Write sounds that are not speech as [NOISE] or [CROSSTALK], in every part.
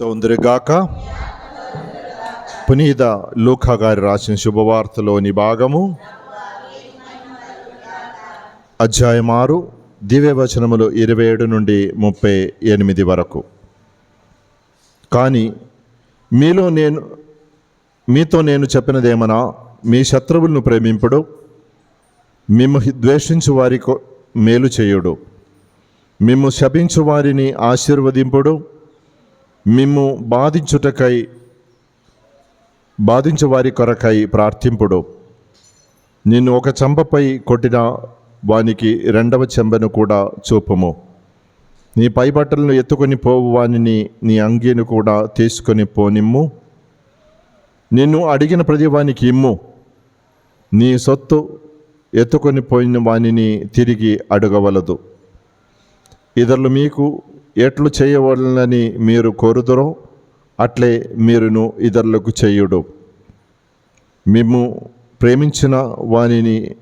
తొందరగాక. పునీత లూకా గారి రాసిన శుభవార్తలోని భాగము. అధ్యాయం ఆరు దివ్యవచనములు ఇరవై ఏడు నుండి ముప్పై ఎనిమిది వరకు. కానీ మీలో నేను మీతో నేను చెప్పినదేమనా? మీ శత్రువులను ప్రేమింపుడు మిమ్ము ద్వేషించు వారికి మేలు చేయుడు మిమ్ము శపించు వారిని ఆశీర్వదింపుడు మిమ్ము బాధించుటకై బాధించు వారి కొరకై ప్రార్థింపుడు. నిన్ను ఒక చెంపపై కొట్టిన వానికి రెండవ చెంబను కూడా చూపుము. నీ పైబట్టలను ఎత్తుకొని పోవు వానిని నీ అంగీని కూడా తీసుకొని పోనిమ్ము. నిన్ను అడిగిన ప్రతి వానికి ఇమ్ము. నీ సొత్తు ఎత్తుకొని పోయిన వానిని తిరిగి అడగవలదు. ఇతరులు మీకు ఎట్లు చేయవలనని మీరు కోరుదరో అట్లే మీరును ఇతరులకు చేయుడు మేము ప్రేమించిన వానిని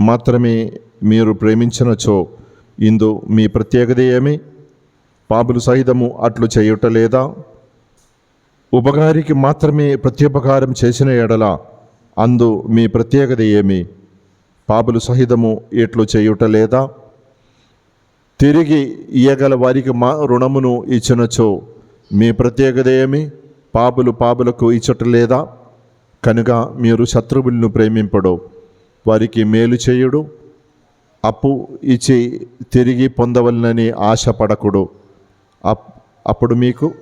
మాత్రమే మీరు ప్రేమించినచో ఇందు మీ ప్రత్యేకత ఏమి? పాపులు సహితము అట్లు చేయుట లేదా? ఉపకారికి మాత్రమే ప్రత్యుపకారం చేసిన ఎడల అందు మీ ప్రత్యేకత ఏమి? పాపులు సహితము ఎట్లు చేయుట లేదా? తిరిగి ఇయ్యగల వారికి మా రుణమును ఇచ్చినచో మీ ప్రత్యేకత ఏమి పాపులు పాపులకు ఇచ్చట లేదా? కనుక మీరు శత్రువులను ప్రేమింపడు వారికి మేలు చేయుడు. అప్పు ఇచ్చి తిరిగి పొందవలనని ఆశపడకుడు. అప్ అప్పుడు మీకు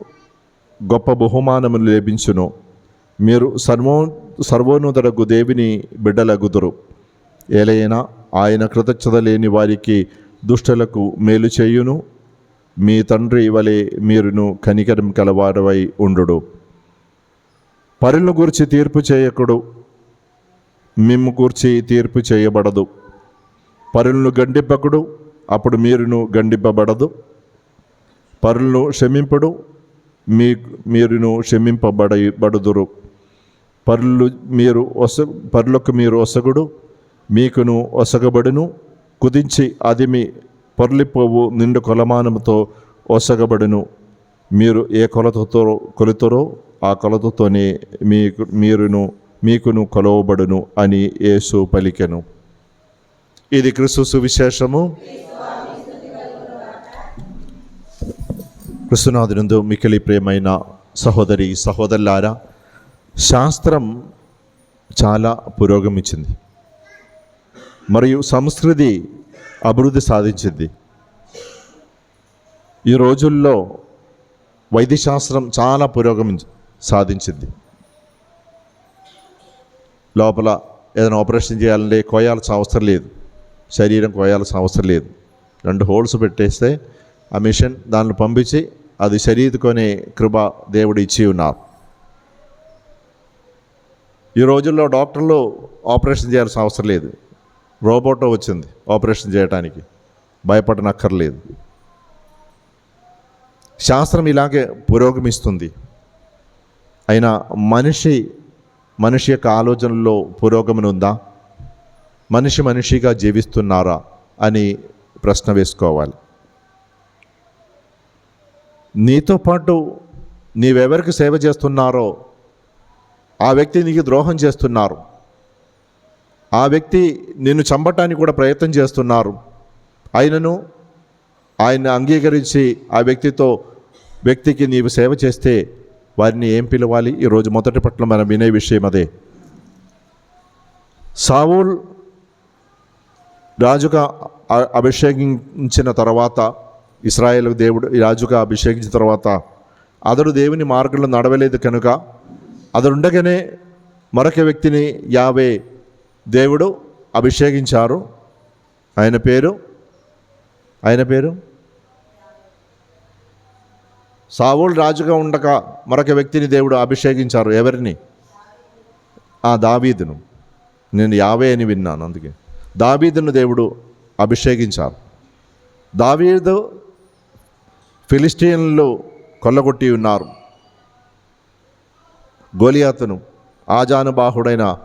గొప్ప బహుమానములు లభించును. మీరు సర్వో సర్వోన్నతుడకు దేవిని బిడ్డలగుదురు. ఏలైనా ఆయన కృతజ్ఞత లేని వారికి దుష్టులకు మేలు చేయును. మీ తండ్రి వలె మీరును కనికరం కలవాడవై ఉండుడు. పరులను గురించి తీర్పు చేయకుడు. మిమ్ము గూర్చి తీర్పు చేయబడదు. పరులను గండిప్పకుడు అప్పుడు మీరును గండిప్పబడదు పరులను క్షమింపుడు. మీ మీరును క్షమింపబడబడుదురు పరులు మీరు ఒస పరులకు మీరు ఒసగుడు. మీకును ఒసగబడును. కుదించి అదిమి పొర్లిపోవు నిండు కొలమానముతో ఒసగబడును. మీరు ఏ కొలతతో కొలుతురో ఆ కొలతతోనే మీకు మీరును మీకును కొలవబడును అని యేసు పలికెను. ఇది క్రిస్తు సువిశేషము. కృష్ణనాథునందు మికిలి ప్రియమైన సహోదరి సహోదరులారా శాస్త్రం చాలా పురోగమించింది. మరియు సంస్కృతి అభివృద్ధి సాధించింది. ఈ రోజుల్లో వైద్యశాస్త్రం చాలా పురోగమి సాధించింది. లోపల ఏదైనా ఆపరేషన్ చేయాలంటే కోయాల్సిన అవసరం లేదు. శరీరం కోయాల్సిన అవసరం లేదు. రెండు హోల్స్ పెట్టేస్తే ఆ మిషన్ దాన్ని పంపించి అది శరీరుకొనే కృప దేవుడు ఇచ్చి ఉన్నారు. ఈ రోజుల్లో డాక్టర్లు ఆపరేషన్ చేయాల్సిన అవసరం లేదు. రోబోటో వచ్చింది ఆపరేషన్ చేయడానికి భయపడనక్కర్లేదు. శాస్త్రం ఇలాగే పురోగమిస్తుంది. అయినా మనిషి మనిషి యొక్క ఆలోచనలో పురోగమన ఉందా మనిషి మనిషిగా జీవిస్తున్నారా అని ప్రశ్న వేసుకోవాలి. నీతో పాటు నీవెవరికి సేవ చేస్తున్నారో ఆ వ్యక్తి నీకు ద్రోహం చేస్తున్నారు. ఆ వ్యక్తి నిన్ను చంపటానికి కూడా ప్రయత్నం చేస్తున్నారు. ఆయనను ఆయన అంగీకరించి ఆ వ్యక్తితో వ్యక్తికి నీవు సేవ చేస్తే వారిని ఏం పిలవాలి? ఈరోజు మొదటి పట్ల మనం వినే విషయం అదే. సావుల్ రాజుగా అభిషేకించిన తర్వాత ఇస్రాయేల్ దేవుడు రాజుగా అభిషేకించిన తర్వాత అతడు దేవుని మార్గంలో నడవలేదు కనుక అతడు ఉండగానే మరొక వ్యక్తిని యావే దేవుడు అభిషేకించారు. ఆయన పేరు? ఆయన పేరు? సావుల్ రాజుగా ఉండక మరొక వ్యక్తిని దేవుడు అభిషేకించారు. ఎవరిని? ఆ దావీదును. నేను యావే అని విన్నాను అందుకే. దావీదును దేవుడు అభిషేకించారు. దావీదు ఫిలిస్టీన్లు కొల్లగొట్టి ఉన్నారు. గోలియాతును ఆజానుబాహుడైన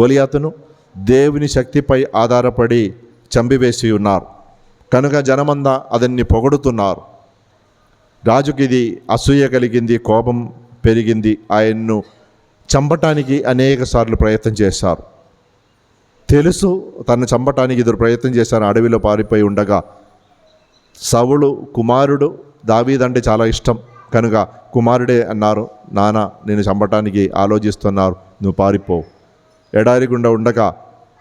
గోలియాతును దేవుని శక్తిపై ఆధారపడి చంపివేసి ఉన్నారు. కనుక జనమందా అతన్ని పొగడుతున్నారు. రాజుకి ఇది అసూయ కలిగింది కోపం పెరిగింది. ఆయన్ను చంపటానికి అనేక సార్లు ప్రయత్నం చేశారు. తెలుసు తను చంపటానికి ఇద్దరు ప్రయత్నం చేశారు అడవిలో పారిపోయి ఉండగా. సవులు కుమారుడు దావీదంటే చాలా ఇష్టం. కనుక కుమారుడే అన్నారు నాన్న నేను చంపటానికి ఆలోచిస్తున్నారు నువ్వు పారిపో. ఎడారి గుండా ఉండగా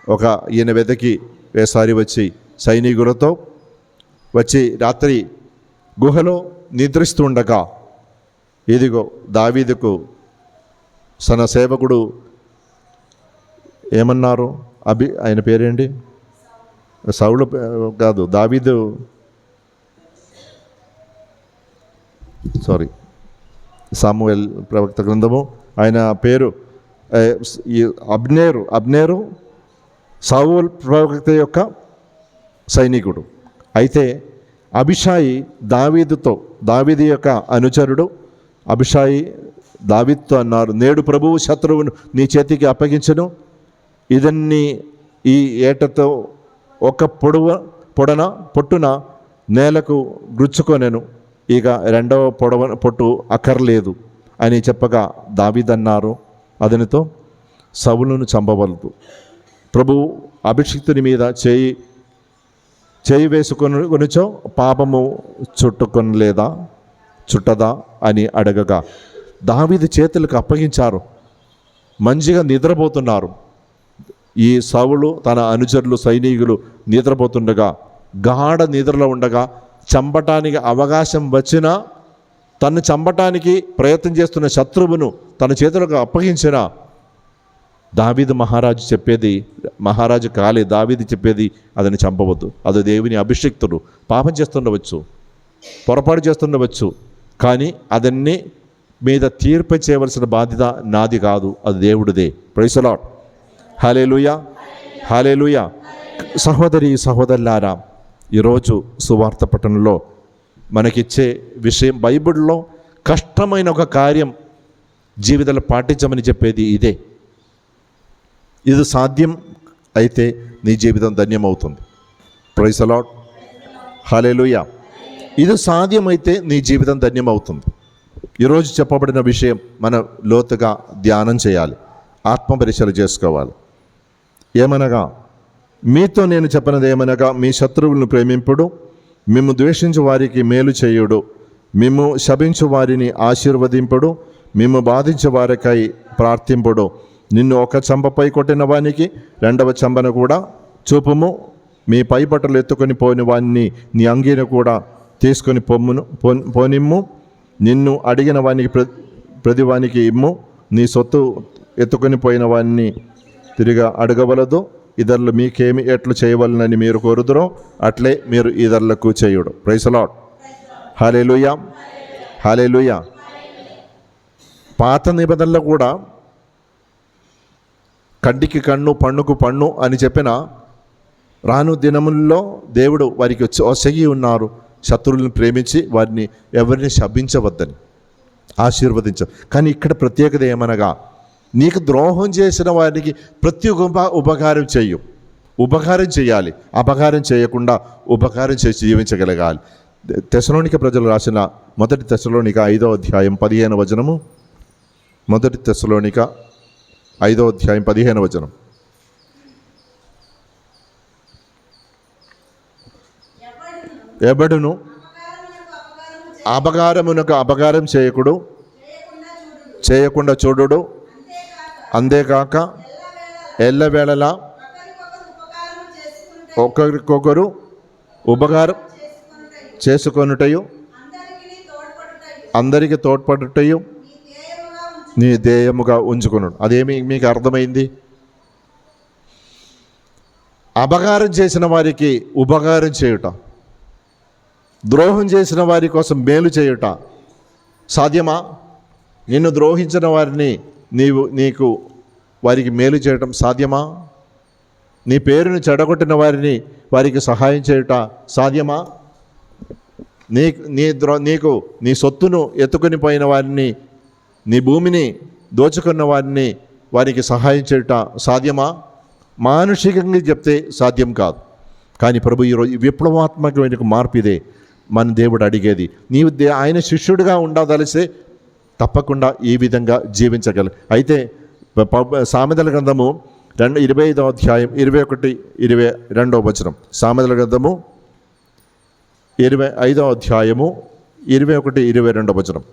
ఒక ఈయన వెతకి వేసారి వచ్చి సైనికులతో వచ్చి రాత్రి గుహలో నిద్రిస్తుండగా ఇదిగో దావీదుకు తన సేవకుడు ఏమన్నారు? అభి ఆయన పేరేంటి? సౌలు కాదు దావీదు. సారీ సామువెల్ ప్రవక్త గ్రంథము. ఆయన పేరు అబ్నేరు అబ్నేరు సావుల్ ప్రవక్త యొక్క సైనికుడు. అయితే అభిషాయి దావీదుతో దావీదు యొక్క అనుచరుడు అభిషాయి దావీదుతో అన్నారు నేడు ప్రభువు శత్రువును నీ చేతికి అప్పగించను. ఇదన్ని ఈ ఏటతో ఒక పొడవ పొడన పొట్టున నేలకు గుచ్చుకొనెను. ఇక రెండవ పొడవ పొట్టు అక్కర్లేదు అని చెప్పగా దావిదన్నారు. అతనితో సవులను చంపవలదు. ప్రభు అభిషిక్తుని మీద చేయి చేయి వేసుకొని కొనిచో పాపము చుట్టుకొనలేదా చుట్టదా అని అడగగా దావీది చేతులకు అప్పగించారు. మంచిగా నిద్రపోతున్నారు. ఈ సవులు తన అనుచరులు సైనికులు నిద్రపోతుండగా గాఢ నిద్రలో ఉండగా చంపటానికి అవకాశం వచ్చినా తను చంపటానికి ప్రయత్నం చేస్తున్న శత్రువును తన చేతులకు అప్పగించిన దావీదు మహారాజు చెప్పేది మహారాజు కాలే దావీది చెప్పేది అతన్ని చంపవద్దు. అది దేవుని అభిషిక్తుడు. పాపం చేస్తుండవచ్చు పొరపాటు చేస్తుండవచ్చు కానీ అదన్నీ మీద తీర్పు చేయవలసిన బాధ్యత నాది కాదు అది దేవుడిదే. ప్రైసలాట్ హాలేలుయా లూయ సహోదరి సహోదరులారా ఈరోజు సువార్త పట్టణంలో మనకిచ్చే విషయం బైబిల్లో కష్టమైన ఒక కార్యం జీవితంలో పాటించమని చెప్పేది ఇదే. ఇది సాధ్యం అయితే నీ జీవితం ధన్యమవుతుంది. ప్రైస్ అలాట్ హాలేలుయ ఇది సాధ్యమైతే నీ జీవితం ధన్యమవుతుంది. ఈరోజు చెప్పబడిన విషయం మనం లోతుగా ధ్యానం చేయాలి. ఆత్మ పరిశీలన చేసుకోవాలి. ఏమనగా మీతో నేను చెప్పినది ఏమనగా మీ శత్రువులను ప్రేమింపుడు మేము ద్వేషించు వారికి మేలు చేయుడు మేము శపించు వారిని ఆశీర్వదింపుడు మేము బాధించే వారికై ప్రార్థింపుడు నిన్ను ఒక చంపపై కొట్టిన వానికి రెండవ చంపను కూడా చూపుము. మీ పై బట్టలు ఎత్తుకొని పోని వాణ్ణి నీ అంగీని కూడా తీసుకొని పొమ్మును పో- పోనిమ్ము. నిన్ను అడిగిన వానికి ప్ర ప్రతి వానికి ఇమ్ము. నీ సొత్తు ఎత్తుకొని పోయిన వాణ్ణి తిరిగా అడగవలదు. ఇతరులు మీకేమి ఎట్లు చేయవలనని మీరు కోరుదురో అట్లే మీరు ఇతరులకు చేయుడు. ప్రైసలాడ్ హాలేలుయా హాలేలుయా పాత నిబంధనలు కూడా కంటికి కన్ను పన్నుకు పన్ను అని చెప్పిన రాను దినముల్లో దేవుడు వారికి వచ్చి ఒసగి ఉన్నారు. శత్రువులను ప్రేమించి వారిని ఎవరిని శపించవద్దని ఆశీర్వదించ. కానీ ఇక్కడ ప్రత్యేకత ఏమనగా నీకు ద్రోహం చేసిన వారికి ప్రతి ఉప ఉపకారం చేయు. ఉపకారం చేయాలి. అపకారం చేయకుండా ఉపకారం చేసి జీవించగలగాలి. తెశలోనిక ప్రజలు రాసిన మొదటి తెశలోనిక ఐదో అధ్యాయం పదిహేను వచనము. మొదటి తెశలోనిక ఐదో అధ్యాయం పదిహేను వచనం. ఎవడును అపకారమునకు అపకారం చేయకుడు చేయకుండా చూడు అంతేకాక ఎల్లవేళలా ఒకరికొకరు ఉపకారం చేసుకొనుటయు అందరికి తోడ్పడుటయు నీ ధ్యేయముగా ఉంచుకున్నాడు అదేమి మీకు అర్థమైంది? అపకారం చేసిన వారికి ఉపకారం చేయుట ద్రోహం చేసిన వారి కోసం మేలు చేయుట సాధ్యమా? నిన్ను ద్రోహించిన వారిని నీవు నీకు వారికి మేలు చేయటం సాధ్యమా? నీ పేరును చెడగొట్టిన వారిని వారికి సహాయం చేయుట సాధ్యమా? నీ నీ ద్రో నీకు నీ సొత్తును ఎత్తుకుని పోయిన వారిని నీ భూమిని దోచుకున్న వారిని వారికి సహాయం చేయుట సాధ్యమా? మానుషికంగా చెప్తే సాధ్యం కాదు. కానీ ప్రభు ఈరోజు విప్లవాత్మకమైన మార్పు ఇదే. మన దేవుడు అడిగేది నీవు ఆయన శిష్యుడిగా ఉండదలిసే తప్పకుండా ఈ విధంగా జీవించగలరు అయితే సామెతల గ్రంథము రెండు ఇరవై ఐదో అధ్యాయం ఇరవై ఒకటి ఇరవై రెండో వచనం. సామెతల గ్రంథము ఇరవై ఐదో అధ్యాయము ఇరవై ఒకటి ఇరవై రెండో వచనం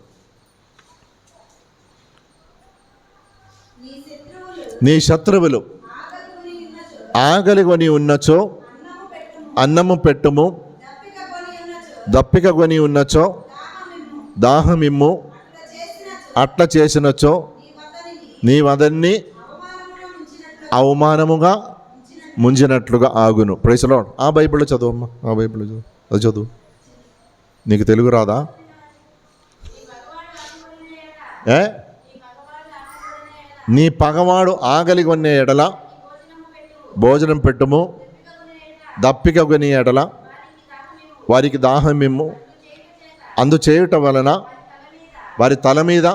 నీ శత్రువులు నీ శత్రువులు. ఆగకుని ఉన్నచో ఆగలిగొని ఉన్నచో అన్నము పెట్టుము. దప్పిక కొని ఉన్నచో దాహమిమ్ము. అట్లా చేసినచో అట్ల చేసినచో నీ వదన్ని అవమానముగా ముంచినట్లుగా అవమానముగా ముంజినట్లుగా ఆగును ప్రైసలో ఆ బైబిల్లో చదువమ్మా ఆ బైబిల్లో చదువు. అది చదువు. నీకు తెలుగు రాదా? ఏ? నీ పగవాడు ఆగలి కొనే ఎడల భోజనం పెట్టుము దప్పిక కొని ఎడల వారికి దాహమిమ్ము. అందు వలన వారి తల మీద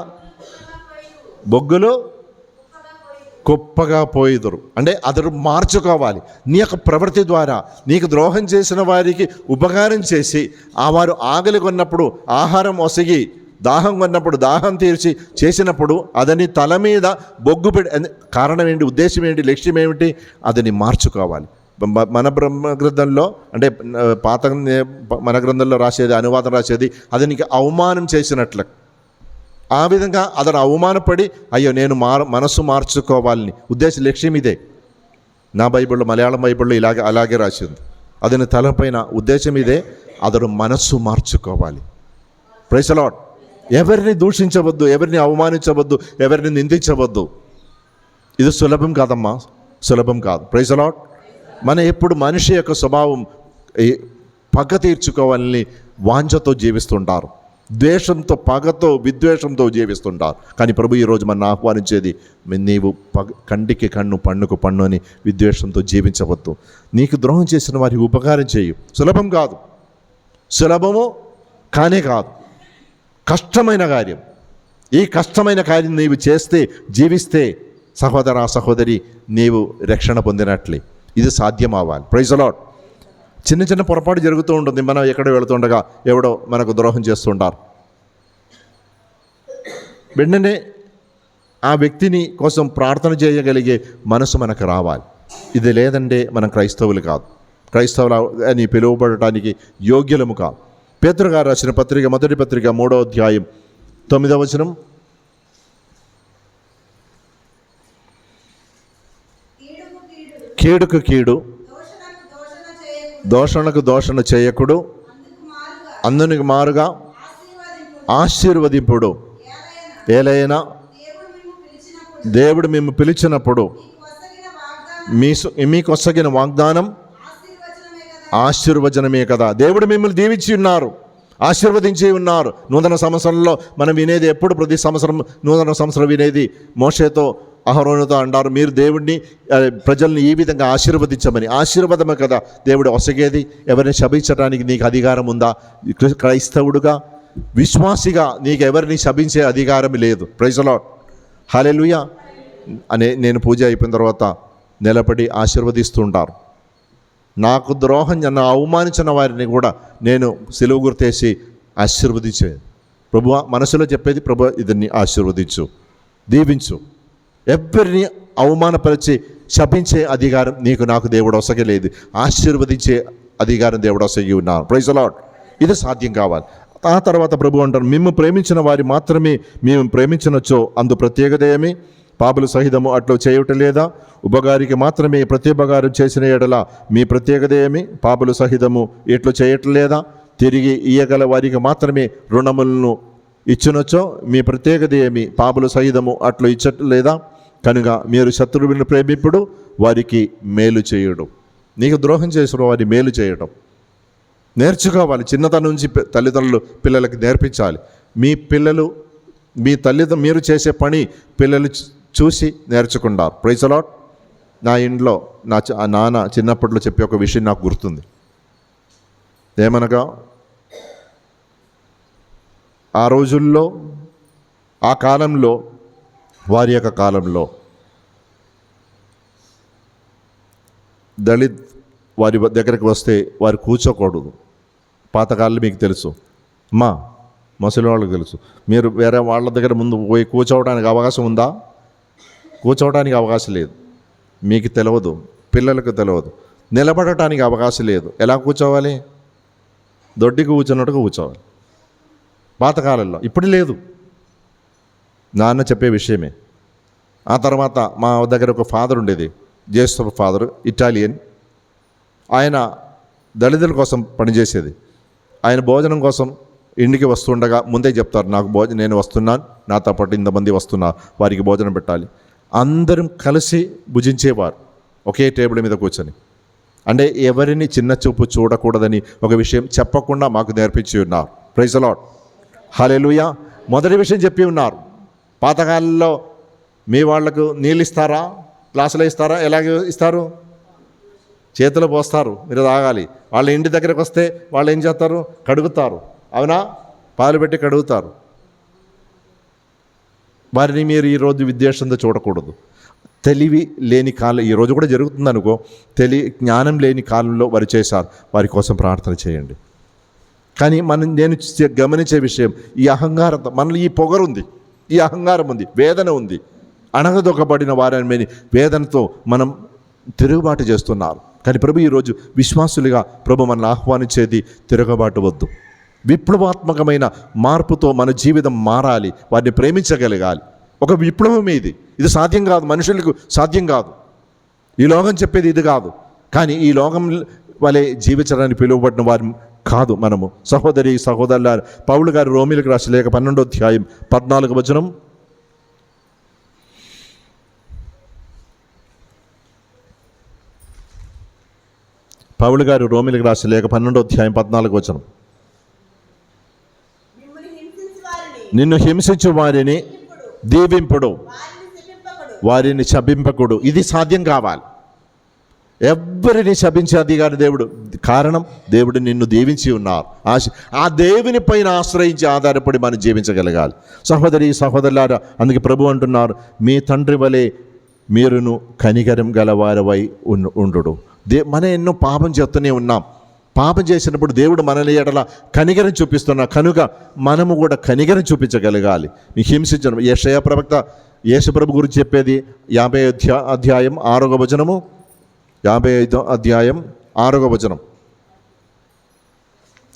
బొగ్గులు కుప్పగా పోయిదురు. అంటే అతడు మార్చుకోవాలి. నీ యొక్క ప్రవృత్తి ద్వారా నీకు ద్రోహం చేసిన వారికి ఉపకారం చేసి ఆ వారు ఆకలి కొన్నప్పుడు ఆహారం ఒసగి దాహం కొన్నప్పుడు దాహం తీర్చి చేసినప్పుడు అదని తల మీద బొగ్గు పెట్టి కారణం ఏంటి? ఉద్దేశం ఏంటి? లక్ష్యం ఏమిటి? అదని మార్చుకోవాలి. మన బ్రహ్మ గ్రంథంలో అంటే పాత మన గ్రంథంలో రాసేది అనువాదం రాసేది అతనికి అవమానం చేసినట్లు. ఆ విధంగా అతను అవమానపడి అయ్యో నేను మార మనస్సు మార్చుకోవాలని. ఉద్దేశ లక్ష్యం ఇదే. నా బైబిల్లో మలయాళం బైబిల్లో ఇలాగే అలాగే రాసింది. అతని తలపైన ఉద్దేశం ఇదే అతడు మనస్సు మార్చుకోవాలి. ప్రైసలాడ్ ఎవరిని దూషించవద్దు ఎవరిని అవమానించవద్దు ఎవరిని నిందించవద్దు. ఇది సులభం కాదమ్మా సులభం కాదు. ప్రైజ్ అలాట్ మన ఎప్పుడు మనిషి యొక్క స్వభావం పగ తీర్చుకోవాలని వాంఛతో జీవిస్తుంటారు. ద్వేషంతో పగతో విద్వేషంతో జీవిస్తుంటారు. కానీ ప్రభు ఈరోజు మన ఆహ్వానించేది నీవు పగ కంటికి కన్ను పన్నుకు పన్ను అని విద్వేషంతో జీవించవద్దు. నీకు ద్రోహం చేసిన వారికి ఉపకారం చేయు. సులభం కాదు. సులభము కానే కాదు. కష్టమైన కార్యం. ఈ కష్టమైన కార్యం నీవు చేస్తే జీవిస్తే సహోదర సహోదరి నీవు రక్షణ పొందినట్లే. ఇది సాధ్యం అవ్వాలి ప్రైజ్ అలాట్ చిన్న చిన్న పొరపాటు జరుగుతూ ఉంటుంది. మనం ఎక్కడ వెళుతుండగా ఎవడో మనకు ద్రోహం చేస్తుంటారు. వెంటనే ఆ వ్యక్తిని కోసం ప్రార్థన చేయగలిగే మనసు మనకు రావాలి. ఇది లేదంటే మనం క్రైస్తవులు కాదు. క్రైస్తవులు అని పిలువబడటానికి యోగ్యులము కాదు. పేతురు గారు రాసిన పత్రిక మొదటి పత్రిక మూడో అధ్యాయం తొమ్మిదవ వచనం. కీడుకు కీడు దోషణకు దోషణ చేయకుడు మారుగా అందునికి మారుగా ఆశీర్వదింపుడు. ఏలైనా దేవుడు మేము పిలిచినప్పుడు మీ మీకొసగిన వాగ్దానం ఆశీర్వచనమే కదా. దేవుడు మిమ్మల్ని దీవించి ఉన్నారు. ఆశీర్వదించి ఉన్నారు. నూతన సంవత్సరంలో మనం వినేది ఎప్పుడు ప్రతి సంవత్సరం నూతన సంవత్సరం వినేది మోషేతో అహరోనుతో అంటారు మీరు దేవుడిని ప్రజల్ని ఈ విధంగా ఆశీర్వదించమని. ఆశీర్వాదమే కదా దేవుడు ఒసగేది. ఎవరిని శపించడానికి నీకు అధికారం ఉందా? క్రైస్తవుడుగా విశ్వాసిగా నీకు ఎవరిని శపించే అధికారం లేదు. ప్రైజలో హాలెలుయా అనే నేను పూజ అయిపోయిన తర్వాత నిలబడి ఆశీర్వదిస్తుంటారు. నాకు ద్రోహం నన్ను అవమానించిన వారిని కూడా నేను సెలవు గుర్తేసి ఆశీర్వదించేది ప్రభు మనసులో చెప్పేది ప్రభు ఇదని ఆశీర్వదించు దీవించు. ఎవరిని అవమానపరిచి శపించే అధికారం నీకు నాకు దేవుడు ఒసగలేదు. ఆశీర్వదించే అధికారం దేవుడు అవసరం ఉన్నారు ప్రైజ్ అలాట్ ఇది సాధ్యం కావాలి. ఆ తర్వాత ప్రభు అంటారు మేము ప్రేమించిన వారి మాత్రమే మేము ప్రేమించినచ్చో అందు ప్రత్యేకత ఏమి? పాపులు సహితము అట్లు చేయుట లేదా? ఉపగారికి మాత్రమే ప్రత్యుపకారం చేసిన ఎడల మీ ప్రత్యేకత ఏమి? పాపులు సహితము ఇట్లు చేయట్లేదా తిరిగి ఇయ్యగల వారికి మాత్రమే రుణములను ఇచ్చినొచ్చో? మీ ప్రత్యేకత ఏమి? పాపులు సహితము అట్లు ఇచ్చట్లేదా కనుక మీరు శత్రువులను ప్రేమిప్పుడు వారికి మేలు చేయడం. నీకు ద్రోహం చేసిన వారి మేలు చేయడం నేర్చుకోవాలి చిన్నతనం నుంచి తల్లిదండ్రులు పిల్లలకి నేర్పించాలి. మీ పిల్లలు మీ తల్లిదండ్రులు మీరు చేసే పని పిల్లలు చూసి నేర్చుకుంటారు ప్రైజ్ అలాట్ నా ఇంట్లో నా నాన్న చిన్నప్పట్లో చెప్పే ఒక విషయం నాకు గుర్తుంది. ఏమనగా ఆ రోజుల్లో ఆ కాలంలో వారి యొక్క కాలంలో దళిత్ వారి దగ్గరికి వస్తే వారు కూర్చోకూడదు. పాతకాలం మీకు తెలుసు. అమ్మా ముసలి వాళ్ళకి తెలుసు. మీరు వేరే వాళ్ళ దగ్గర ముందు పోయి కూర్చోవడానికి అవకాశం ఉందా? కూర్చోవడానికి అవకాశం లేదు. మీకు తెలియదు పిల్లలకు తెలియదు నిలబడటానికి అవకాశం లేదు. ఎలా కూర్చోవాలి? దొడ్డికి కూర్చున్నట్టుగా కూర్చోవాలి. పాతకాలంలో ఇప్పుడు లేదు. నాన్న చెప్పే విషయమే. ఆ తర్వాత మా దగ్గర ఒక ఫాదర్ ఉండేది జ్యేష్ఠ ఫాదర్ ఇటాలియన్. ఆయన దళితుల కోసం పనిచేసేది. ఆయన భోజనం కోసం ఇంటికి వస్తుండగా ముందే చెప్తారు నాకు భోజనం నేను వస్తున్నాను నాతో పాటు ఇంతమంది వస్తున్నా వారికి భోజనం పెట్టాలి. అందరం కలిసి భుజించేవారు. ఒకే టేబుల్ మీద కూర్చొని. అంటే ఎవరిని చిన్న చూపు చూడకూడదని ఒక విషయం చెప్పకుండా మాకు నేర్పించి ఉన్నారు. ప్రైజ్ లాడ్ హలెలుయా మొదటి విషయం చెప్పి ఉన్నారు. పాతకాలంలో మీ వాళ్ళకు నీళ్ళు ఇస్తారా? గ్లాసులో ఇస్తారా? ఎలాగ ఇస్తారు? చేతిలో పోస్తారు. మీరు తాగాలి. వాళ్ళ ఇంటి దగ్గరకు వస్తే వాళ్ళు ఏం చేస్తారు? కడుగుతారు. అవునా? పాలు పెట్టి కడుగుతారు. వారిని మీరు ఈరోజు విద్వేషంతో చూడకూడదు. తెలివి లేని కాలం ఈరోజు కూడా జరుగుతుంది అనుకో తెలి జ్ఞానం లేని కాలంలో వారు చేశారు. వారి కోసం ప్రార్థన చేయండి. కానీ మనం నేను గమనించే విషయం ఈ అహంకారం మనలో ఈ పొగరుంది ఈ అహంకారం ఉంది వేదన ఉంది. అణగదొక్కబడిన వారిని వేదనతో మనం తిరుగుబాటు చేస్తున్నారు. కానీ ప్రభు ఈరోజు విశ్వాసులుగా ప్రభు మనల్ని ఆహ్వానించేది తిరగబాటు వద్దు. విప్లవాత్మకమైన మార్పుతో మన జీవితం మారాలి వారిని ప్రేమించగలగాలి. ఒక విప్లవం ఇది. ఇది సాధ్యం కాదు. మనుషులకు సాధ్యం కాదు. ఈ లోకం చెప్పేది ఇది కాదు. కానీ ఈ లోకం వలె జీవించడానికి పిలువబడిన వారు కాదు మనము. సహోదరి సహోదరుల పౌలు గారు రోమిలకు రాసి లేక పన్నెండో అధ్యాయం పద్నాలుగు వచనం. పౌలు గారు రోమిలకు రాసి లేక పన్నెండో అధ్యాయం పద్నాలుగు వచనం మిమ్మల్ని హింసించి వారిని నిన్ను హింసించు వారిని దీవింపుడు. వారిని శపింపకుడు. ఇది సాధ్యం కావాలి. ఎవరిని శపించే అధికారి దేవుడు. కారణం దేవుడు నిన్ను దీవించి ఉన్నారు. ఆశ ఆ దేవుని పైన ఆశ్రయించి ఆధారపడి మనం జీవించగలగాలి. సహోదరి సహోదరులారా అందుకే ప్రభు అంటున్నారు మీ తండ్రి వలె మీరును కనికరం గలవారవై ఉండు ఉండు దే మనం ఎన్నో పాపం చేస్తూనే ఉన్నాం. పాపం చేసినప్పుడు దేవుడు మనల్ని ఎడల కనికరం చూపిస్తున్నా కనుక మనము కూడా కనికరం చూపించగలగాలి. మీ హింసించడం. యెషయా ప్రవక్త యేసుప్రభు గురించి చెప్పేది యాభై అధ్యా అధ్యాయం ఆరోగ వచనము. యాభై ఐదో అధ్యాయం ఆరోగ వచనం.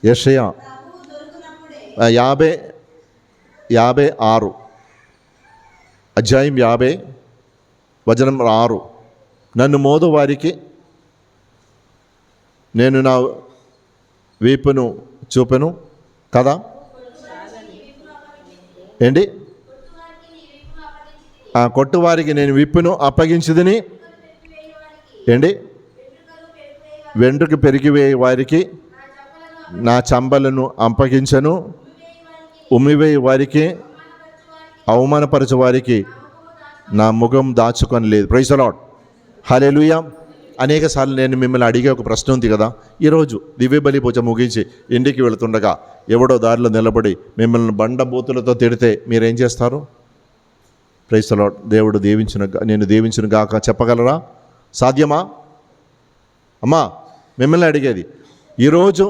యషయ యాభై యాభై ఆరు. అధ్యాయం యాభై వచనం ఆరు. నన్ను మోదు వారికి నేను నా వీపును చూపెను కదా? ఏంటి? ఆ కొట్టువారికి నేను విప్పును అప్పగించదని. ఏంటి? వెంట్రుకు పెరిగివేయ వారికి నా చంబలను అప్పగించను. ఉమ్మివే వారికి అవమానపరచు వారికి నా ముఖం దాచుకొని లేదు ప్రైజ్ అలాడ్ హలేలుయ అనేక సార్లు నేను మిమ్మల్ని అడిగే ఒక ప్రశ్న ఉంది కదా. ఈరోజు దివ్య బలి పూజ ముగించి ఇంటికి వెళుతుండగా ఎవడో దారిలో నిలబడి మిమ్మల్ని బండ బూతులతో తిడితే మీరేం చేస్తారు? ప్రైస్తలో దేవుడు దీవించిన నేను దీవించిన గాక. చెప్పగలరా? సాధ్యమా? అమ్మా మిమ్మల్ని అడిగేది ఈరోజు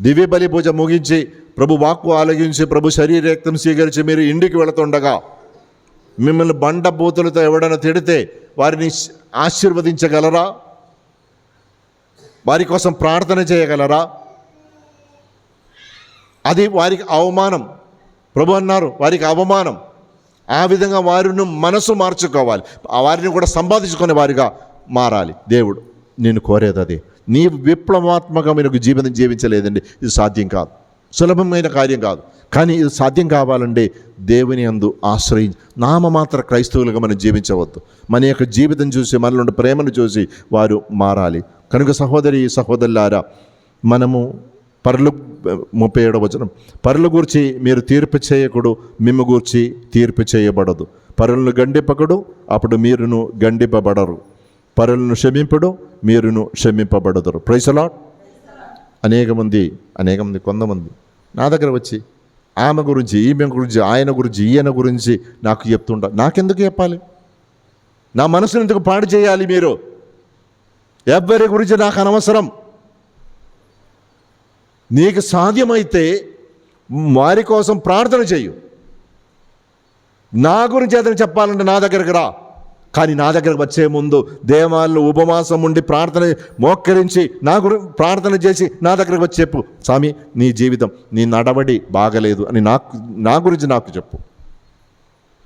దివ్య బలి పూజ ముగించి ప్రభు వాక్కు ఆలగించి ప్రభు శరీరక్తం స్వీకరించి మీరు ఇంటికి వెళుతుండగా మిమ్మల్ని బండ బూతులతో ఎవడైనా తిడితే వారిని ఆశీర్వదించగలరా? వారి కోసం ప్రార్థన చేయగలరా? అది వారికి అవమానం. ప్రభు అన్నారు వారికి అవమానం. ఆ విధంగా వారిని మనసు మార్చుకోవాలి. వారిని కూడా సంపాదించుకునే వారిగా మారాలి. దేవుడు నేను కోరేది అది. నీ విప్లవాత్మకమైన జీవితం జీవించలేదండి. ఇది సాధ్యం కాదు. సులభమైన కార్యం కాదు. కానీ ఇది సాధ్యం కావాలంటే దేవుని అందు ఆశ్రయించి నామమాత్ర క్రైస్తవులుగా మనం జీవించవద్దు. మన యొక్క జీవితం చూసి మనలో ప్రేమను చూసి వారు మారాలి. కనుక సహోదరి సహోదరులారా మనము పరులు ముప్పై ఏడవ వచనం పరుల గురించి మీరు తీర్పు చేయకుడు మిమ్మ గూర్చి తీర్పు చేయబడదు. పరులను గండిపకడు అప్పుడు మీరును గండిపబడరు. పరులను క్షమింపడు మీరును క్షమింపబడదురు. ప్రైసలాట్ అనేక మంది అనేక మంది కొంతమంది నా దగ్గర వచ్చి ఆమె గురించి ఈమె గురించి ఆయన గురించి ఈయన గురించి నాకు చెప్తుంటా నాకెందుకు చెప్పాలి? నా మనసును ఎందుకు పాడు చేయాలి మీరు? ఎవ్వరి గురించి నాకు అనవసరం. నీకు సాధ్యమైతే వారి కోసం ప్రార్థన చేయు. నా గురించి ఏదైనా చెప్పాలంటే నా దగ్గరకు రా. కానీ నా దగ్గరకు వచ్చే ముందు దేవాళ్ళు ఉపవాసం ఉండి ప్రార్థన మోక్కరించి నా గురి ప్రార్థన చేసి నా దగ్గరకు వచ్చి చెప్పు. స్వామి నీ జీవితం నీ నడవడి బాగలేదు అని నాకు నా గురించి నాకు చెప్పు.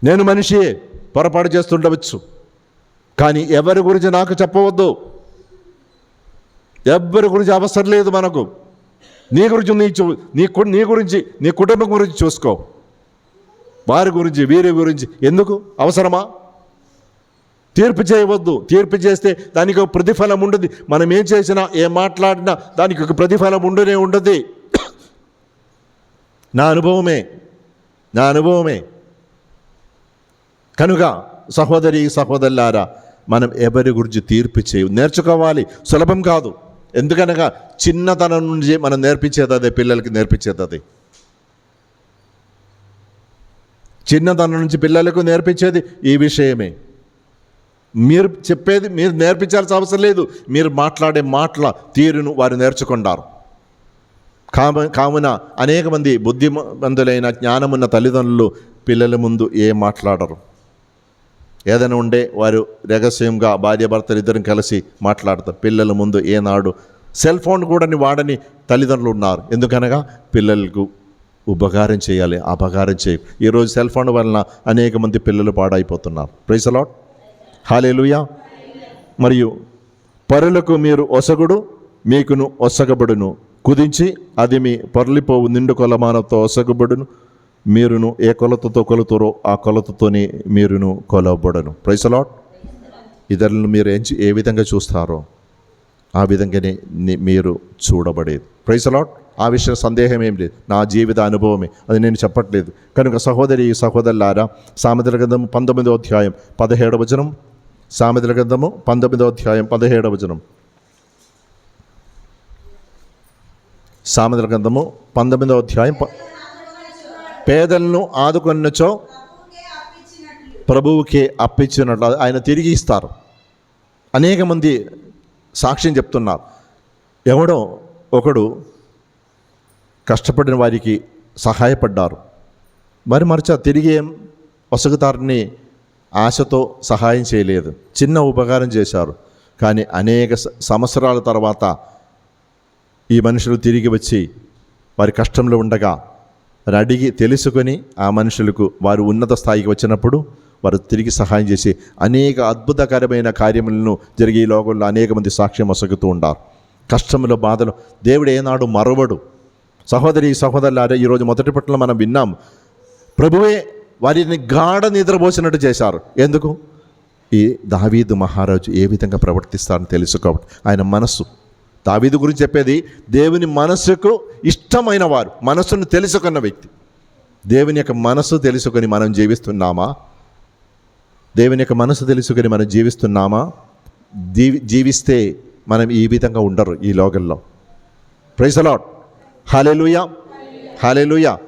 నేను మనిషి పొరపాటు చేస్తుండవచ్చు. కానీ ఎవరి గురించి నాకు చెప్పవద్దు. ఎవరి గురించి అవసరం లేదు మనకు. నీ గురించి నీ చూ నీ కు- నీ గురించి నీ కుటుంబం గురించి చూసుకో. వారి గురించి వీరి గురించి ఎందుకు? అవసరమా? తీర్పు చేయవద్దు. తీర్పు చేస్తే దానికి ఒక ప్రతిఫలం ఉండదు. మనం ఏం చేసినా ఏం మాట్లాడినా దానికి ఒక ప్రతిఫలం ఉండనే ఉండదు. [CLEARS THROAT] నా అనుభవమే. నా అనుభవమే. కనుక సహోదరి సహోదరులారా మనం ఎవరి గురించి తీర్పు చేయ నేర్చుకోవాలి. సులభం కాదు. ఎందుకనగా చిన్నతనం నుంచి మనం నేర్పించేది అదే పిల్లలకి నేర్పించేది అదే. చిన్నతనం నుంచి పిల్లలకు నేర్పించేది ఈ విషయమే. మీరు చెప్పేది మీరు నేర్పించాల్సిన అవసరం లేదు. మీరు మాట్లాడే మాటల తీరును వారు నేర్చుకుంటారు. కామ కావున అనేక మంది బుద్ధిమంతులైన జ్ఞానమున్న తల్లిదండ్రులు పిల్లల ముందు ఏం మాట్లాడరు. ఏదైనా ఉండే వారు రహస్యంగా భార్యాభర్తలు ఇద్దరం కలిసి మాట్లాడతారు. పిల్లల ముందు ఏనాడు సెల్ ఫోన్ కూడా వాడని తల్లిదండ్రులు ఉన్నారు. ఎందుకనగా పిల్లలకు ఉపకారం చేయాలి అపకారం చేయ ఈరోజు సెల్ ఫోన్ వలన అనేక మంది పిల్లలు పాడైపోతున్నారు. Praise a lot hallelujah. మరియు పరులకు మీరు ఒసగుడు మీకును ఒసగబడును. కుదించి అది మీ పరలిపోవు నిండు కొలమానంతో ఒసగబడును. మీరును ఏ కొలతతో కొలుతురో ఆ కొలతతోనే మీరును కొలవబడను. ప్రైస్ అలాట్ ఇతరులను మీరు ఏం ఏ విధంగా చూస్తారో ఆ విధంగానే మీరు చూడబడేది. ప్రైస్ అలాట్ ఆ విషయం సందేహం ఏం లేదు. నా జీవిత అనుభవమే. అది నేను చెప్పట్లేదు. కనుక సహోదరి సహోదరులారా సామెతల గ్రంథము పంతొమ్మిదో అధ్యాయం పదిహేడవ వచనం. సామెతల గ్రంథము పంతొమ్మిదో అధ్యాయం పదిహేడవ వచనం. సామెతల గ్రంథము పంతొమ్మిదో అధ్యాయం పేదలను ఆదుకొన్నచో ప్రభువుకే అప్పించినట్లు ప్రభువుకే అప్పించినట్లు ఆయన తిరిగి ఇస్తారు. అనేక మంది సాక్ష్యం చెప్తున్నారు. ఎవడో ఒకడు కష్టపడిన వారికి సహాయపడ్డారు. మరి మరచ తిరిగి ఏం? వసగుతారని ఆశతో సహాయం చేయలేదు. చిన్న ఉపకారం చేశారు. కానీ అనేక సంవత్సరాల తర్వాత ఈ మనుషులు తిరిగి వచ్చి వారి కష్టంలో ఉండగా అడిగి తెలుసుకొని ఆ మనుషులకు వారు ఉన్నత స్థాయికి వచ్చినప్పుడు వారు తిరిగి సహాయం చేసి అనేక అద్భుతకరమైన కార్యములను జరిగే ఈ లోకంలో అనేక మంది సాక్ష్యం వసగుతూ ఉంటారు కష్టంలో బాధలు దేవుడు ఏనాడు మరవడు. సహోదరి సహోదరులారే ఈరోజు మొదటి పట్ల మనం విన్నాం. ప్రభువే వారిని గాఢ నిద్రపోసినట్టు చేశారు. ఎందుకు? ఈ దావీదు మహారాజు ఏ విధంగా ప్రవర్తిస్తారని తెలుసుకోవడం ఆయన మనస్సు. దావీదు గురించి చెప్పేది దేవుని మనస్సుకు ఇష్టమైన వారు మనస్సును తెలుసుకున్న వ్యక్తి. దేవుని యొక్క మనస్సు తెలుసుకొని మనం జీవిస్తున్నామా? దేవుని యొక్క మనసు తెలుసుకొని మనం జీవిస్తున్నామా? జీవి జీవిస్తే మనం ఈ విధంగా ఉండరు ఈ లోకల్లో ప్రైజ్ అలాట్ హాలేలుయా హాలేలుయా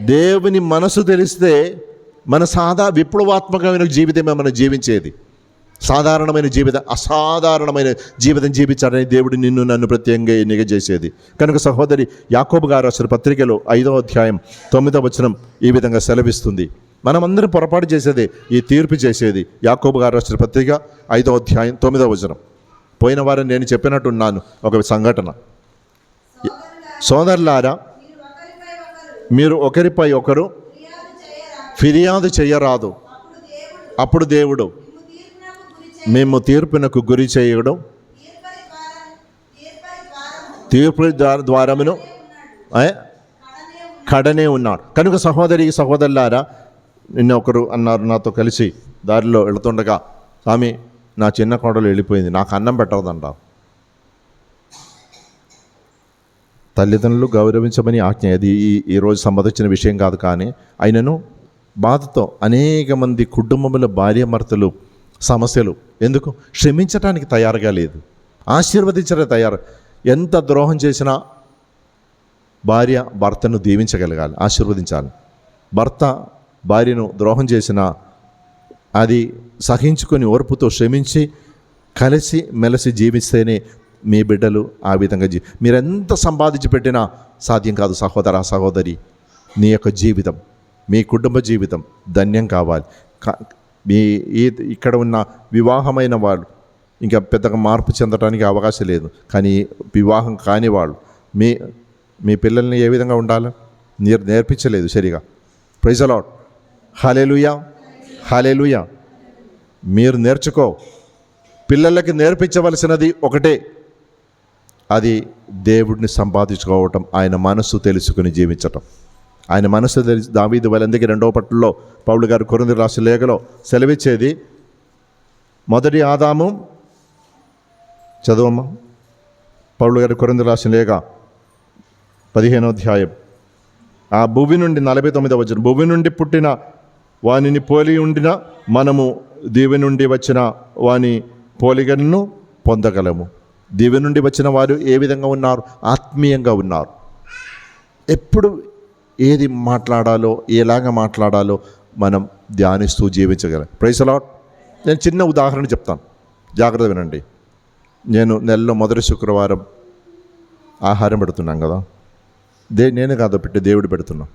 దేవుని మనసు తెలిస్తే మన సాదా విప్లవాత్మకమైన జీవితమే మనం జీవించేది? సాధారణమైన జీవితం అసాధారణమైన జీవితం జీవించాలని దేవుడు నిన్ను నన్ను ప్రత్యేకంగా ఎన్నిక చేసేది. కనుక సహోదరి యాకోబు గారు అసలు పత్రికలో ఐదవ అధ్యాయం తొమ్మిదవ వచనం ఈ విధంగా సెలవిస్తుంది. మనమందరం పొరపాటు చేసేది ఈ తీర్పు చేసేది యాకోబు గారు రాసిన పత్రిక ఐదవ అధ్యాయం తొమ్మిదవ వచనం. పోయిన వారం నేను చెప్పినట్టున్నాను ఒక సంఘటన. సోదరులారా మీరు ఒకరిపై ఒకరు ఫిర్యాదు చేయరాదు. అప్పుడు దేవుడు మేము తీర్పునకు గురి చేయడం తీర్పు ద్వారమును కడనే ఉన్నాడు కనుక సహోదరి సహోదరులారా నిన్న ఒకరు అన్నారు నాతో కలిసి దారిలో వెళుతుండగా స్వామి నా చిన్న కోడలు వెళ్ళిపోయింది నాకు అన్నం పెట్టదంటా తల్లిదండ్రులు గౌరవించమని ఆజ్ఞ. అది ఈ ఈరోజు సంబంధించిన విషయం కాదు కానీ అయినను బాధతో అనేక మంది కుటుంబముల భార్యాభర్తలు సమస్యలు. ఎందుకు? క్షమించటానికి తయారుగా లేదు. ఆశీర్వదించడానికి తయారు. ఎంత ద్రోహం చేసినా భార్య భర్తను దీవించగలగాలి ఆశీర్వదించాలి. భర్త భార్యను ద్రోహం చేసిన అది సహించుకొని ఓర్పుతో శ్రమించి కలిసి మెలిసి జీవిస్తేనే మీ బిడ్డలు ఆ విధంగా జీ మీరెంత సంపాదించి పెట్టినా సాధ్యం కాదు సహోదర సహోదరి నీ యొక్క జీవితం. మీ కుటుంబ జీవితం ధన్యం కావాలి. కా- మీ ఇక్కడ ఉన్న వివాహమైన వాళ్ళు ఇంకా పెద్దగా మార్పు చెందడానికి అవకాశం లేదు. కానీ వివాహం కాని వాళ్ళు మీ మీ పిల్లల్ని ఏ విధంగా ఉండాలి? నేర్ నేర్పించలేదు సరిగా. ప్రైజ్ అలాట్ హాలేలుయా హాలేలుయా మీరు నేర్చుకో. పిల్లలకి నేర్పించవలసినది ఒకటే. అది దేవుడిని సంపాదించుకోవటం ఆయన మనస్సు తెలుసుకుని జీవించటం. ఆయన మనస్సు తెలిసి దావీదు వాళ్ళందరికీ రెండవ పట్టులో పౌలు గారు కొరంది రాసిన లేఖలో సెలవిచ్చేది. మొదటి ఆదాము చదువమ్మా. పౌలు గారు కొరంది రాసిన లేఖ పదిహేనో అధ్యాయం. ఆ భూమి నుండి నలభై తొమ్మిదవ వచ్చిన భూమి నుండి పుట్టిన వానిని పోలి ఉండిన మనము దీవి నుండి వచ్చిన వాని పోలికను పొందగలము. దీవి నుండి వచ్చిన వారు ఏ విధంగా ఉన్నారు? ఆత్మీయంగా ఉన్నారు. ఎప్పుడు ఏది మాట్లాడాలో ఎలాగ మాట్లాడాలో మనం ధ్యానిస్తూ జీవించగలం. ప్రైస్ అలాట్ నేను చిన్న ఉదాహరణ చెప్తాను. జాగ్రత్త వినండి. నేను నెలలో మొదటి శుక్రవారం ఆహారం పెడుతున్నాం కదా. దే నేను కాదు పెట్టి దేవుడు పెడుతున్నా.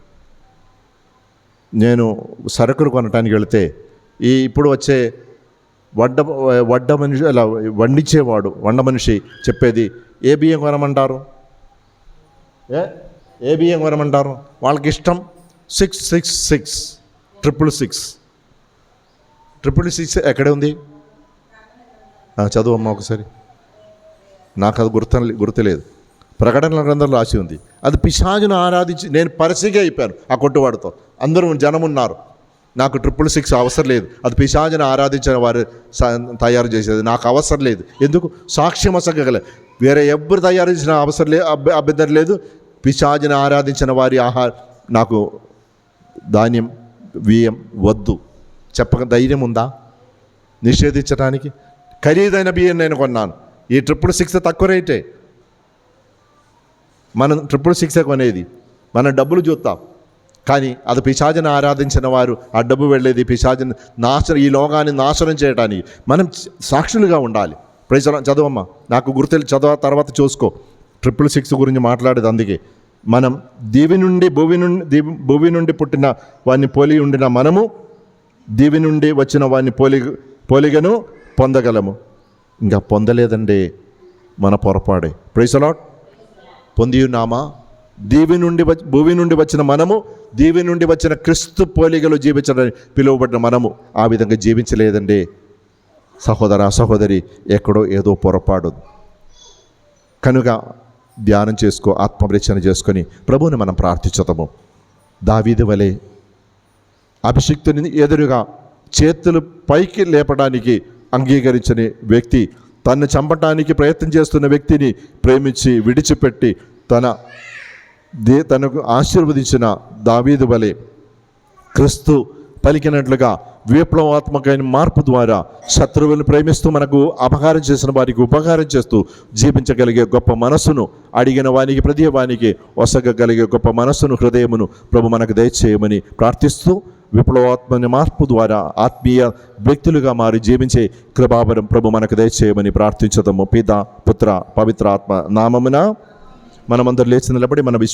నేను సరుకులు కొనటానికి వెళితే ఈ ఇప్పుడు వచ్చే వడ్డ వడ్డ మనిషి అలా వండించేవాడు వండ మనిషి చెప్పేది ఏ బియ్యం కొనమంటారు? ఏ? ఏ బియ్యం కొనమంటారు వాళ్ళకి ఇష్టం six six six. Triple six. Triple six ఎక్కడ ఉంది? చదువు అమ్మా ఒకసారి. నాకు అది గుర్తు గుర్తులేదు. ప్రకటనల గ్రంథంలో రాసి ఉంది. అది పిశాజును ఆరాధించి నేను పరిసిగా అయిపోయాను ఆ కొట్టువాడితో. అందరూ జనం ఉన్నారు నాకు ట్రిపుల్ సిక్స్ అవసరం లేదు. అది పిశాజును ఆరాధించిన వారు తయారు చేసేది. నాకు అవసరం లేదు. ఎందుకు? సాక్ష్యం అసగలే వేరే ఎవ్వరు తయారు చేసిన అవసరం లేదు అభ్య అభ్యంతరం లేదు. పిశాజును ఆరాధించిన వారి ఆహార నాకు ధాన్యం బియ్యం వద్దు. చెప్పక ధైర్యం ఉందా? నిషేధించడానికి ఖరీదైన బియ్యం నేను కొన్నాను. ఈ ట్రిపుల్ సిక్స్ తక్కువ రేటే. మనం ట్రిపుల్ సిక్స్ కొనేది. మనం డబ్బులు చూస్తాం. కానీ అది పిశాజను ఆరాధించిన వారు ఆ డబ్బు వెళ్ళేది పిశాజను నాశనం ఈ లోకాన్ని నాశనం చేయడానికి మనం సాక్షులుగా ఉండాలి. ప్రజల చదవమ్మా. నాకు గుర్తు చదవ తర్వాత చూసుకో. ట్రిపుల్ సిక్స్ గురించి మాట్లాడేది అందుకే. మనం దీవి నుండి భూమి నుండి భూమి నుండి పుట్టిన వాడిని పోలి ఉండిన మనము దీవి నుండి వచ్చిన వాడిని పోలి పోలిగను పొందగలము. ఇంకా పొందలేదండి మన పొరపాడే. ప్రైసలాట్ అలాట్ పొంది ఉన్నామా దీవి నుండి వచ్చి భూమి నుండి వచ్చిన మనము దీవి నుండి వచ్చిన క్రిస్తు పోలికలు జీవించడానికి పిలువబడిన మనము ఆ విధంగా జీవించలేదండి. సహోదర సహోదరి ఎక్కడో ఏదో పొరపాడు. కనుక ధ్యానం చేసుకో ఆత్మరక్షణ చేసుకొని ప్రభువుని మనం ప్రార్థించదము. దావీదు వలె అభిషిక్తుని ఎదురుగా చేతులు పైకి లేపడానికి అంగీకరించని వ్యక్తి తన్ను చంపటానికి ప్రయత్నం చేస్తున్న వ్యక్తిని ప్రేమించి విడిచిపెట్టి తన దే తనకు ఆశీర్వదించిన దావీదు వలె క్రీస్తు పలికినట్లుగా విప్లవాత్మకమైన మార్పు ద్వారా శత్రువులను ప్రేమిస్తూ మనకు అపకారం చేసిన వారికి ఉపకారం చేస్తూ జీవించగలిగే గొప్ప మనస్సును అడిగిన వానికి ప్రతి వానికి ఒసగగలిగే గొప్ప మనస్సును హృదయమును ప్రభు మనకు దయచేయమని ప్రార్థిస్తూ విప్లవాత్మని మార్పు ద్వారా ఆత్మీయ వ్యక్తులుగా మారి జీవించే కృపావరం ప్రభు మనకు దయచేయమని ప్రార్థించదము. పిత పుత్ర పవిత్ర ఆత్మ నామమున మనమందరూ లేచి నిలబడి మన విశ్వ